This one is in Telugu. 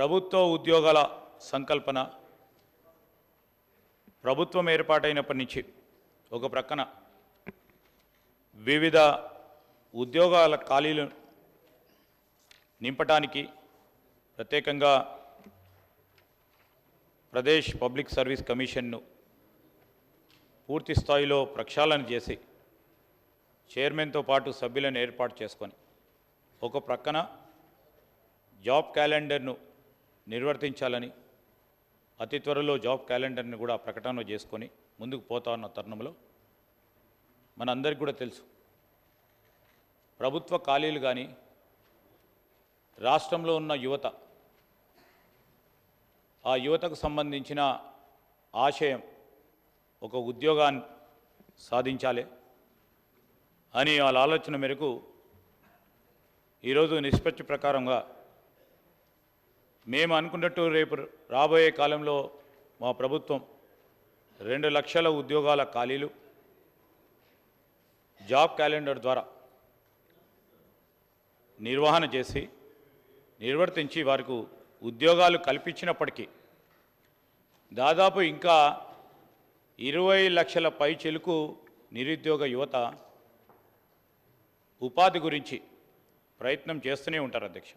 ప్రభుత్వ ఉద్యోగాల సంకల్పన ప్రభుత్వం ఏర్పాటైనప్పటి నుంచి ఒక ప్రక్కన వివిధ ఉద్యోగాల ఖాళీలు నింపటానికి ప్రత్యేకంగా ప్రదేశ్ పబ్లిక్ సర్వీస్ కమిషన్ను పూర్తి స్థాయిలో ప్రక్షాళన చేసి చైర్మన్తో పాటు సభ్యులను ఏర్పాటు చేసుకొని ఒక ప్రక్కన జాబ్ క్యాలెండర్ను నిర్వర్తించాలని అతి త్వరలో జాబ్ క్యాలెండర్ని కూడా ప్రకటన చేసుకొని ముందుకు పోతా ఉన్న తరుణంలో మనందరికీ కూడా తెలుసు. ప్రభుత్వ ఖాళీలు కానీ రాష్ట్రంలో ఉన్న యువత ఆ యువతకు సంబంధించిన ఆశయం ఒక ఉద్యోగాన్ని సాధించాలి అని వాళ్ళ ఆలోచన మేరకు ఈరోజు నిష్పత్తి ప్రకారంగా మేము అనుకున్నట్టు రేపు రాబోయే కాలంలో మా ప్రభుత్వం రెండు లక్షల ఉద్యోగాల ఖాళీలు జాబ్ క్యాలెండర్ ద్వారా నిర్వహణ చేసి నిర్వర్తించి వారికి ఉద్యోగాలు కల్పించినప్పటికీ దాదాపు ఇంకా ఇరవై లక్షల పై చెలుకు నిరుద్యోగ యువత ఉపాధి గురించి ప్రయత్నం చేస్తూనే ఉంటారు అధ్యక్ష.